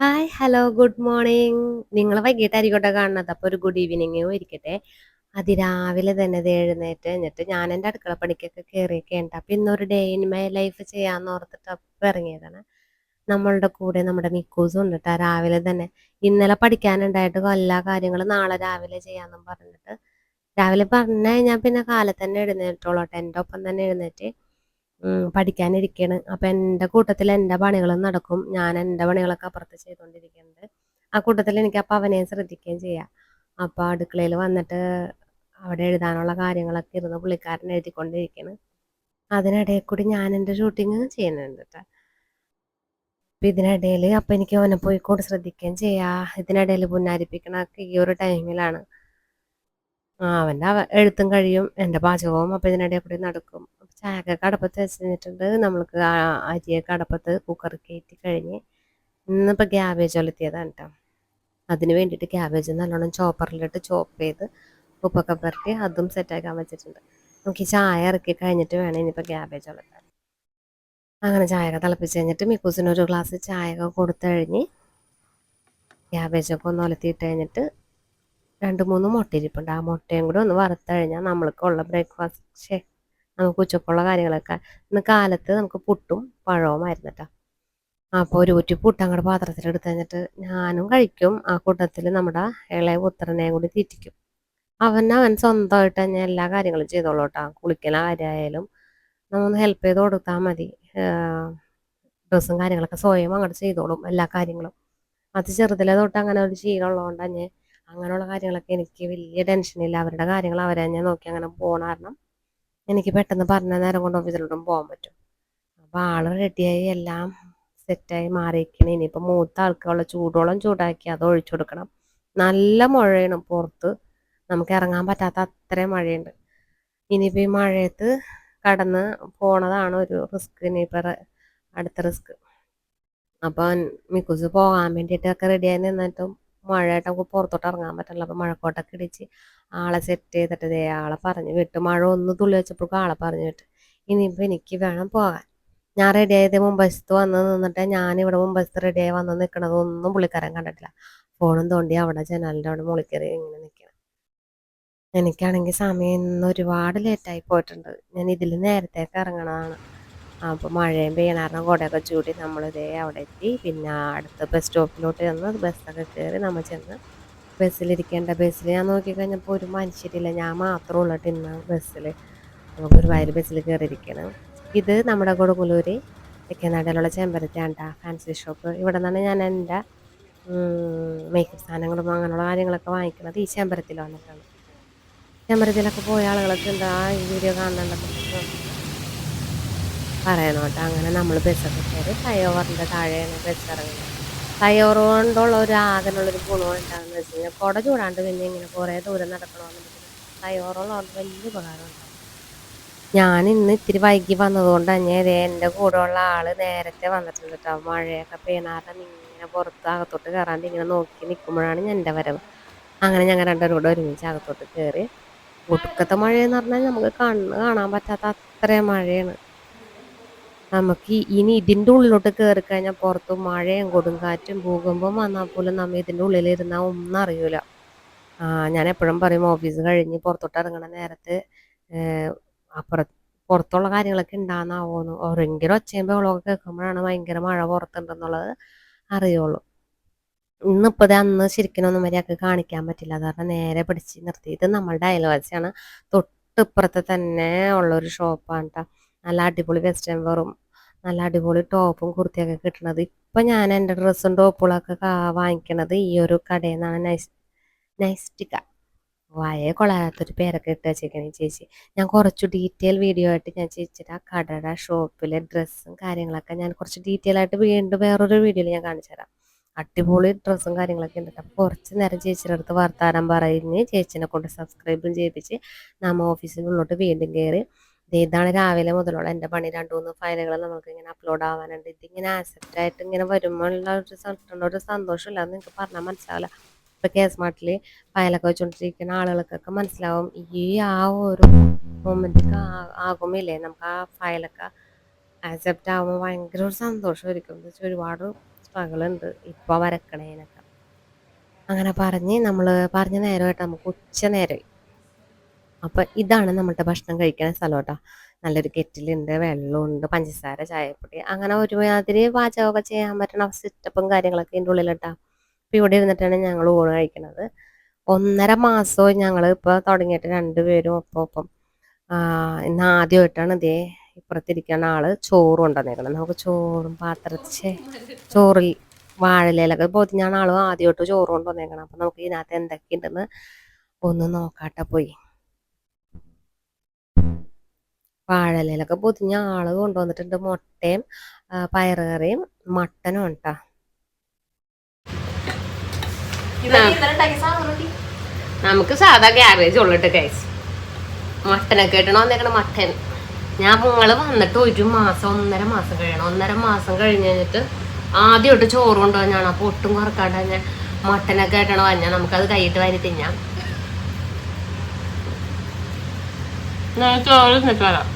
Hi, hello, good morning. നിങ്ങൾ വൈകിട്ടായിരിക്കോട്ടെ കാണുന്നത്. അപ്പോൾ ഒരു ഗുഡ് ഈവനിങ്ങും ഇരിക്കട്ടെ. അതിരാവിലെ തന്നെ എഴുന്നേറ്റ് എന്നിട്ട് ഞാൻ എന്റെ അടുക്കള പണിക്കൊക്കെ കയറിയൊക്കെ ഉണ്ട് അപ്പം ഇന്നൊരു ഡേ ഇൻ മൈ ലൈഫ് ചെയ്യാന്ന് ഓർത്തിട്ട് അപ്പം ഇറങ്ങിയതാണ്. നമ്മളുടെ കൂടെ നമ്മുടെ മിക്കൂസും ഉണ്ട് കേട്ടോ രാവിലെ തന്നെ ഇന്നലെ പഠിക്കാനുണ്ടായിട്ട് എല്ലാ കാര്യങ്ങളും നാളെ രാവിലെ ചെയ്യാമെന്നും പറഞ്ഞിട്ട് രാവിലെ പറഞ്ഞു കഴിഞ്ഞാൽ പിന്നെ കാലത്ത് തന്നെ എഴുന്നേറ്റോളൂ ട്ടോ. എന്റെ ഒപ്പം തന്നെ എഴുന്നേറ്റ് ഉം, അപ്പം എന്റെ കൂട്ടത്തിൽ എന്റെ പണികളും നടക്കും. ഞാൻ എന്റെ പണികളൊക്കെ അപ്പുറത്ത് ചെയ്തുകൊണ്ടിരിക്കുന്നുണ്ട്. ആ കൂട്ടത്തിൽ എനിക്ക് അപ്പൊ അവനെ ശ്രദ്ധിക്കുകയും ചെയ്യാം. അപ്പൊ അടുക്കളയിൽ വന്നിട്ട് അവിടെ എഴുതാനുള്ള കാര്യങ്ങളൊക്കെ ഇരുന്ന് പുള്ളിക്കാരൻ എഴുതിക്കൊണ്ടിരിക്കുന്നു അതിനിടയിൽ കൂടി ഞാൻ എന്റെ ഷൂട്ടിങ് ചെയ്യുന്നുണ്ട് ട്ടാ. അപ്പൊ ഇതിനിടയിൽ അപ്പൊ എനിക്ക് അവനെ പോയി കൂടെ ശ്രദ്ധിക്കുകയും ചെയ്യാം ഇതിനിടയിൽ പുന്നാരിപ്പിക്കണൊക്കെ ഈ ഒരു ടൈമിലാണ്. അവന്റെ എഴുത്തും കഴിയും. എന്റെ പാചകവും അപ്പം ഇതിനിടയിൽ കൂടി നടക്കും. അപ്പൊ കടപ്പത്ത് വെച്ച് വെച്ചിട്ടുണ്ട്. നമ്മൾക്ക് അരിയെ കടപ്പത്ത് കുക്കറിൽ കയറ്റി കഴിഞ്ഞ് ഇന്നിപ്പോൾ ക്യാബേജ് ഒലത്തിയതാണ് കേട്ടോ അതിന് വേണ്ടിയിട്ട് ക്യാബേജ് നല്ലോണം ചോപ്പറിലിട്ട് ചോപ്പ് ചെയ്ത് ഉപ്പൊക്കെ പുരട്ടി അതും സെറ്റാക്കാൻ വെച്ചിട്ടുണ്ട്. നമുക്ക് ഈ ചായ ഇറക്കി കഴിഞ്ഞിട്ട് വേണം ഇനിയിപ്പോൾ ക്യാബേജ് ഒലത്താൻ. അങ്ങനെ ചായ തിളപ്പിച്ച് കഴിഞ്ഞിട്ട് മിക്കൂസിന് ഒരു ഗ്ലാസ് ചായയൊക്കെ കൊടുത്തു കഴിഞ്ഞ് ക്യാബേജൊക്കെ ഒന്ന് ഒലത്തിയിട്ട് കഴിഞ്ഞിട്ട് രണ്ട് മൂന്ന് മുട്ട ഇരിപ്പുണ്ട്. ആ മുട്ടയും കൂടെ ഒന്ന് വറുത്ത് കഴിഞ്ഞാൽ നമ്മൾക്കുള്ള ബ്രേക്ക്ഫാസ്റ്റ് ഛേ നമുക്ക് ഉച്ചക്കുള്ള കാര്യങ്ങളൊക്കെ ഇന്ന് കാലത്ത് നമുക്ക് പുട്ടും പഴവുമായിരുന്നു കേട്ടോ അപ്പോൾ ഒരു കുറ്റി പുട്ട് അങ്ങോട്ട് പാത്രത്തിലെടുത്ത് കഴിഞ്ഞിട്ട് ഞാനും കഴിക്കും. ആ കൂട്ടത്തിൽ നമ്മുടെ ഇളയ പുത്രനെയും കൂടി തീറ്റിക്കും. അവൻ അവൻ സ്വന്തമായിട്ട് തന്നെ എല്ലാ കാര്യങ്ങളും ചെയ്തോളൂ കേട്ടോ കുളിക്കുന്ന കാര്യമായാലും നമ്മൊന്ന് ഹെൽപ്പ് ചെയ്ത് കൊടുത്താൽ മതി. ഡ്രസ്സും കാര്യങ്ങളൊക്കെ സ്വയം അങ്ങോട്ട് ചെയ്തോളും എല്ലാ കാര്യങ്ങളും. അത് ചെറുതിലെ തൊട്ട് അങ്ങനെ ഒരു ശീലമുള്ളതുകൊണ്ട് തന്നെ അങ്ങനെയുള്ള കാര്യങ്ങളൊക്കെ എനിക്ക് വലിയ ടെൻഷനില്ല. അവരുടെ കാര്യങ്ങൾ അവരെ ഞാൻ നോക്കി അങ്ങനെ പോകണ കാരണം എനിക്ക് പെട്ടെന്ന് പറഞ്ഞ നേരം കൊണ്ട് ഓഫീസിലോട്ടും പോകാൻ പറ്റും. അപ്പോൾ ആൾ റെഡിയായി എല്ലാം സെറ്റായി മാറിയിരിക്കണം ഇനിയിപ്പോൾ മൂത്ത ആൾക്കുള്ള ചൂടോളം ചൂടാക്കി അത് ഒഴിച്ചു കൊടുക്കണം. നല്ല മഴയാണ് പുറത്ത്. നമുക്ക് ഇറങ്ങാൻ പറ്റാത്ത അത്രയും മഴയുണ്ട്. ഇനിയിപ്പോൾ ഈ മഴയത്ത് കടന്ന് പോണതാണ് ഒരു റിസ്ക്. ഇനിയിപ്പോൾ അടുത്ത റിസ്ക്. അപ്പോൾ മിക്കുസ് പോകാൻ വേണ്ടിയിട്ടൊക്കെ റെഡിയായി നിന്നിട്ടും മഴയായിട്ട് നമുക്ക് പുറത്തോട്ട് ഇറങ്ങാൻ പറ്റില്ല. അപ്പോൾ മഴക്കോട്ടൊക്കെ ഇടിച്ച് ആളെ സെറ്റ് ചെയ്തിട്ട് ദേ ആളെ പറഞ്ഞു വിട്ട് മഴ ഒന്ന് തുള്ളി വെച്ചപ്പോഴേക്കും ആളെ പറഞ്ഞു വിട്ട് ഇനിയിപ്പോൾ എനിക്ക് വേണം പോകാൻ. ഞാൻ റെഡി ആയത് മുമ്പശത്ത് വന്ന് നിന്നിട്ട് ഞാനിവിടെ മുമ്പശത്ത് ആയി വന്ന് നിൽക്കണതൊന്നും പുള്ളിക്കാരൻ കണ്ടിട്ടില്ല. ഫോണും തോണ്ടി അവിടെ ജനാലിന്റെ അവിടെ മുളിക്കറി ഇങ്ങനെ നിൽക്കണം. എനിക്കാണെങ്കിൽ സമയം ഇന്ന് ഒരുപാട് ലേറ്റായി പോയിട്ടുണ്ട്. ഞാൻ ഇതിൽ നേരത്തേക്ക് ഇറങ്ങണതാണ്. അപ്പോൾ മഴയും പെയ്യണ കാരണം കുടയൊക്കെ ചൂടി നമ്മൾ ദേ അവിടെ എത്തി. പിന്നെ അടുത്ത ബസ് സ്റ്റോപ്പിലോട്ട് ചെന്ന് ബസ്സൊക്കെ കയറി നമ്മൾ ചെന്ന് ബസ്സിലിരിക്കേണ്ട ബസ്സിൽ ഞാൻ നോക്കിക്കഴിഞ്ഞപ്പോൾ ഒരു മനുഷ്യരില്ല. ഞാൻ മാത്രമേ ഉള്ളിട്ട് ട്ടോ ഇന്ന് ബസ്സിൽ. നമുക്ക് ഒരു വയറ് ബസ്സിൽ കയറിയിരിക്കണം. ഇത് നമ്മുടെ കൊടുങ്ങല്ലൂർ തെക്കേനാട്ടിലുള്ള ചെമ്പരത്തിയാണ് ട്ടോ ഫാൻസി ഷോപ്പ്. ഇവിടെ നിന്നാണ് ഞാൻ എന്റെ മേക്കപ്പ് സാധനങ്ങളും അങ്ങനെയുള്ള കാര്യങ്ങളൊക്കെ വാങ്ങിക്കുന്നത് ഈ ചെമ്പരത്തിൽ വന്നിട്ടാണ്. ചെമ്പരത്തിലൊക്കെ പോയ ആളുകളൊക്കെ എന്താ ഈ വീഡിയോ കാണുന്നുണ്ടെന്നുണ്ടെങ്കിൽ പറയണം കേട്ടോ. അങ്ങനെ നമ്മൾ ബസ്സൊക്കെ കയറി ഫ്ലൈഓവറിന്റെ താഴെയാണ് ബസ് ഇറങ്ങുന്നത്. ഫ്ലൈഓവർ കൊണ്ടുള്ള ഒരു ആകെയുള്ളൊരു ഗുണം എന്താണെന്ന് വെച്ച് കഴിഞ്ഞാൽ കുട ചൂടാണ്ട് പിന്നെ ഇങ്ങനെ കുറേ ദൂരം നടക്കണമെന്ന് ഫ്ലൈഓവറുള്ളതുകൊണ്ട് വലിയ ഉപകാരം ഉണ്ടാവും. ഞാൻ ഇന്ന് ഇത്തിരി വൈകി വന്നതുകൊണ്ട് തന്നെ എന്റെ കൂടെയുള്ള ആൾ നേരത്തെ വന്നിട്ടുണ്ട് കേട്ടോ മഴയൊക്കെ പെയ്യണ കാരണം ഇങ്ങനെ പുറത്ത് അകത്തോട്ട് കയറാണ്ട് ഇങ്ങനെ നോക്കി നിൽക്കുമ്പോഴാണ് എന്റെ വരവ്. അങ്ങനെ ഞങ്ങൾ രണ്ടുപേരും കൂടെ ഒരുമിച്ച് അകത്തോട്ട് കയറി. ഒടുക്കത്തെ മഴയെന്ന് പറഞ്ഞാൽ നമുക്ക് കണ്ണ് കാണാൻ പറ്റാത്ത അത്രയും മഴയാണ്. നമുക്ക് ഇനി ഇതിന്റെ ഉള്ളിലോട്ട് കയറി കഴിഞ്ഞാൽ പുറത്ത് മഴയും കൊടുങ്കാറ്റും ഭൂകമ്പം വന്നാൽ പോലും നമ്മൾ ഇതിന്റെ ഉള്ളിലിരുന്നാൽ ഒന്നും അറിയൂല. ആ ഞാൻ എപ്പോഴും പറയും ഓഫീസ് കഴിഞ്ഞ് പുറത്തോട്ട് ഇറങ്ങണ നേരത്ത് അപ്പുറ പുറത്തുള്ള കാര്യങ്ങളൊക്കെ ഉണ്ടാകുന്നാവോന്ന്. ഭയങ്കര ഒച്ചയും ബഹളമൊക്കെ കേൾക്കുമ്പോഴാണ് ഭയങ്കര മഴ പുറത്തുണ്ടെന്നുള്ളത് അറിയുള്ളൂ. ഇന്നിപ്പോൾ അന്ന് ശരിക്കനൊന്നും മര്യാദയ്ക്ക് കാണിക്കാൻ പറ്റില്ല. അത് കാരണം നേരെ പിടിച്ച് നിർത്തി. ഇത് നമ്മളുടെ അയൽവാസിയാണ്. തൊട്ടിപ്പുറത്ത് തന്നെ ഉള്ളൊരു ഷോപ്പാണ് ട്ടോ. നല്ല അടിപൊളി വെസ്റ്റേൺ വെറും നല്ല അടിപൊളി ടോപ്പും കുർത്തിയൊക്കെ കിട്ടണത്. ഇപ്പം ഞാൻ എന്റെ ഡ്രസ്സും ടോപ്പുകളൊക്കെ വാങ്ങിക്കണത് ഈ ഒരു കടയിൽ നിന്നാണ്. നൈസ് നൈസ്റ്റിക്ക. വായേ കൊള്ളാത്തൊരു പേരൊക്കെ ഇട്ട് വെച്ചേക്കണ ചേച്ചി. ഞാൻ കുറച്ച് ഡീറ്റെയിൽ വീഡിയോ ആയിട്ട് ഞാൻ ചേച്ചിയുടെ ആ കടയുടെ ഷോപ്പിലെ ഡ്രസ്സും കാര്യങ്ങളൊക്കെ ഞാൻ കുറച്ച് ഡീറ്റെയിൽ ആയിട്ട് വീണ്ടും വേറൊരു വീഡിയോയിൽ ഞാൻ കാണിച്ചു തരാം. അടിപൊളി ഡ്രസ്സും കാര്യങ്ങളൊക്കെ ഉണ്ട് അപ്പോൾ കുറച്ച് നേരം ചേച്ചിയുടെ അടുത്ത് വർത്താനം പറഞ്ഞ് ചേച്ചിനെ കൊണ്ട് സബ്സ്ക്രൈബും ചെയ്യിപ്പിച്ച് നമ്മൾ ഓഫീസിനുള്ളോട്ട് വീണ്ടും കയറി. ഇതാണ് രാവിലെ മുതലുള്ള എന്റെ പണി. രണ്ട് മൂന്ന് ഫയലുകൾ നമുക്ക് ഇങ്ങനെ അപ്ലോഡ് ആവാനുണ്ട്. ഇതിങ്ങനെ ആക്സെപ്റ്റ് ആയിട്ട് ഇങ്ങനെ വരുമ്പോഴുള്ള ഒരു കിട്ടുന്ന ഒരു സന്തോഷം എന്ന് നിങ്ങൾക്ക് പറഞ്ഞാൽ മനസ്സിലാവില്ല. ഇപ്പോൾ കെ സ്മാർട്ടിൽ ഫയലൊക്കെ വെച്ചുകൊണ്ടിരിക്കുന്ന ആളുകൾക്കൊക്കെ മനസ്സിലാവും. ഈ ആ ഒരു മൊമെന്റ് ആകുമില്ലേ നമുക്ക് ആ ഫയലൊക്കെ ആക്സെപ്റ്റ് ആകുമ്പോൾ ഭയങ്കര ഒരു സന്തോഷമായിരിക്കും. എന്ന് വെച്ചാൽ ഒരുപാട് സ്ട്രഗിൾ ഉണ്ട് ഇപ്പോൾ വരക്കണേനൊക്കെ അങ്ങനെ പറഞ്ഞ് നമ്മൾ പറഞ്ഞ നേരമായിട്ട് നമുക്ക് ഉച്ച നേരമായി അപ്പം ഇതാണ് നമ്മുടെ ഭക്ഷണം കഴിക്കുന്ന സ്ഥലം കേട്ടോ നല്ലൊരു കെറ്റിലുണ്ട് വെള്ളമുണ്ട് പഞ്ചസാര ചായപ്പൊടി അങ്ങനെ ഒരുമാതിരി പാചകമൊക്കെ ചെയ്യാൻ പറ്റണ സെറ്റപ്പും കാര്യങ്ങളൊക്കെ ഇതിന്റെ ഉള്ളിലിട്ടാ. അപ്പം ഇവിടെ ഇരുന്നിട്ടാണ് ഞങ്ങൾ ഊണ് കഴിക്കുന്നത് ഒന്നര മാസവും ഞങ്ങൾ ഇപ്പോൾ തുടങ്ങിയിട്ട് രണ്ടുപേരും ഒപ്പം ഒപ്പം. ഇന്ന് ആദ്യമായിട്ടാണ് ഇതേ ഇപ്പുറത്തിരിക്കുന്ന ആൾ ചോറ് കൊണ്ടുവന്നേക്കണം നമുക്ക് ചോറും പാത്രച്ചേ ചോറിൽ വാഴലയിലൊക്കെ പൊതിഞ്ഞാണ് ആളും ആദ്യമായിട്ട് ചോറ് കൊണ്ടുവന്നേക്കണം അപ്പം നമുക്ക് ഇതിനകത്ത് എന്തൊക്കെയുണ്ടെന്ന് ഒന്ന് നോക്കാട്ടെ പോയി. വാഴയിലൊക്കെ പൊതിഞ്ഞ ആൾ കൊണ്ടുവന്നിട്ടുണ്ട് മുട്ടയും പയറുകറിയും മട്ടനും ഉണ്ടാ നമുക്ക് സാധാ ക്യാബേജ് ഉള്ളിട്ട് കഴിച്ചു മട്ടനൊക്കെ ഇട്ടണോ വന്നേക്കണ മട്ടൻ. ഞാൻ നിങ്ങൾ വന്നിട്ട് ഒരു മാസം ഒന്നര മാസം കഴിയണം. ഒന്നര മാസം കഴിഞ്ഞ് കഴിഞ്ഞിട്ട് ആദ്യമായിട്ട് ചോറ് കൊണ്ടുവന്നാണ് അപ്പൊ ഒട്ടും കുറക്കാണ്ട് ഞാൻ മട്ടനൊക്കെ ഇട്ടണോ പറഞ്ഞാൽ നമുക്കത് കൈയിട്ട് വാരി തിന്നാം. ഞാൻ ചോറ് തിന്നിട്ട് വരാം.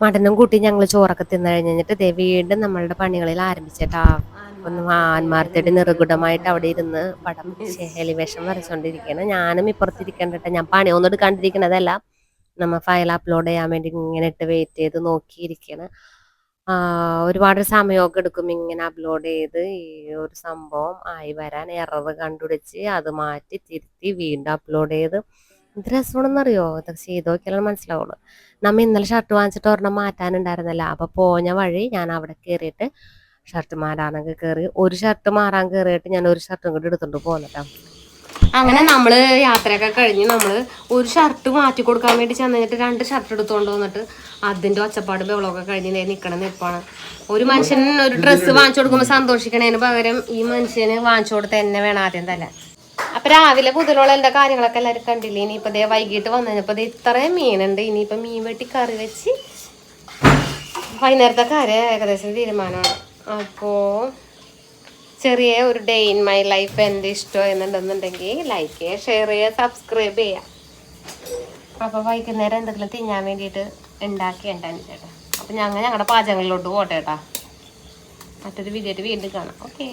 മട്ടനും കൂട്ടി ഞങ്ങൾ ചോറൊക്കെ തിന്നു കഴിഞ്ഞിട്ട് ദേ വീണ്ടും നമ്മളുടെ പണികളിൽ ആരംഭിച്ചിട്ടാ. ഒന്ന് ആന്മാർത്തടി നിറകുടമായിട്ട് അവിടെ ഇരുന്ന് പടം എലിവേഷൻ വരച്ചോണ്ടിരിക്കുകയാണ് ഞാനും ഇപ്പുറത്തിരിക്കണ്ടിട്ട്. ഞാൻ പണി ഒന്നും എടുക്കാണ്ടിരിക്കണതല്ല. നമ്മ ഫയൽ അപ്ലോഡ് ചെയ്യാൻ വേണ്ടി ഇങ്ങനെ ഇട്ട് വെയിറ്റ് ചെയ്ത് നോക്കിയിരിക്കുകയാണ് ഒരുപാട് സമയമൊക്കെ എടുക്കും ഇങ്ങനെ അപ്ലോഡ് ചെയ്ത് ഈ ഒരു സംഭവം ആയി വരാൻ. എറർ കണ്ടുപിടിച്ച് അത് മാറ്റി തിരുത്തി വീണ്ടും അപ്ലോഡ് ചെയ്ത് എന്ത് രസമാണെന്നറിയോ? ഇതൊക്കെ ചെയ്ത് നോക്കിയാലും മനസ്സിലാവുള്ളൂ. നമ്മ ഇന്നലെ ഷർട്ട് വാങ്ങിച്ചിട്ട് ഒരെണ്ണം മാറ്റാനുണ്ടായിരുന്നല്ല. അപ്പൊ പോഞ്ഞ വഴി ഞാൻ അവിടെ കയറിയിട്ട് ഷർട്ട് മാറാനൊക്കെ കയറി ഒരു ഷർട്ട് മാറാൻ കയറിയിട്ട് ഞാൻ ഒരു ഷർട്ടും കൂടി എടുത്തോണ്ട് പോന്നിട്ടാ അങ്ങനെ നമ്മൾ യാത്രയൊക്കെ കഴിഞ്ഞ് നമ്മൾ ഒരു ഷർട്ട് മാറ്റി കൊടുക്കാൻ വേണ്ടി ചെന്നിട്ട് രണ്ട് ഷർട്ട് എടുത്തോണ്ട് വന്നിട്ട് അതിന്റെ ഒച്ചപ്പാട് ബഹളമൊക്കെ കഴിഞ്ഞ് ദേ നിക്കണ നിപ്പാണ്. ഒരു മനുഷ്യൻ ഒരു ഡ്രസ്സ് വാങ്ങിച്ചു കൊടുക്കുമ്പോൾ സന്തോഷിക്കണേന് പകരം ഈ മനുഷ്യന് വാങ്ങിച്ചു കൊടുത്ത് എന്നെ വേണം ആദ്യം തന്നെ. അപ്പൊ രാവിലെ എന്റെ കാര്യങ്ങളൊക്കെ എല്ലാവരും കണ്ടില്ലേ? ഇനിയിപ്പോ ദേ വൈകിട്ട് വന്നു ഇത്രയും മീനുണ്ട്. ഇനിയിപ്പൊ മീൻ വെട്ടി കറി വെച്ച് വൈകുന്നേരത്തെ കാര്യം ഏകദേശം തീരുമാനമാണ്. അപ്പോൾ ചെറിയ ഒരു ഡേ ഇൻ മൈ ലൈഫ് എന്റെ ഇഷ്ടം എന്നുണ്ടെന്നുണ്ടെങ്കിൽ ലൈക്ക് ചെയ്യുക ഷെയർ ചെയ്യുക സബ്സ്ക്രൈബ് ചെയ്യുക. അപ്പോൾ വൈകുന്നേരം എന്തെങ്കിലും തിന്നാൻ വേണ്ടിയിട്ട് ഉണ്ടാക്കി ഉണ്ടാകും ചേട്ടാ അപ്പോൾ ഞങ്ങൾ ഞങ്ങളുടെ പാചകങ്ങളിലോട്ട് പോട്ടെ കേട്ടാ. മറ്റൊരു വീഡിയോ വീണ്ടും കാണാം. ഓക്കെ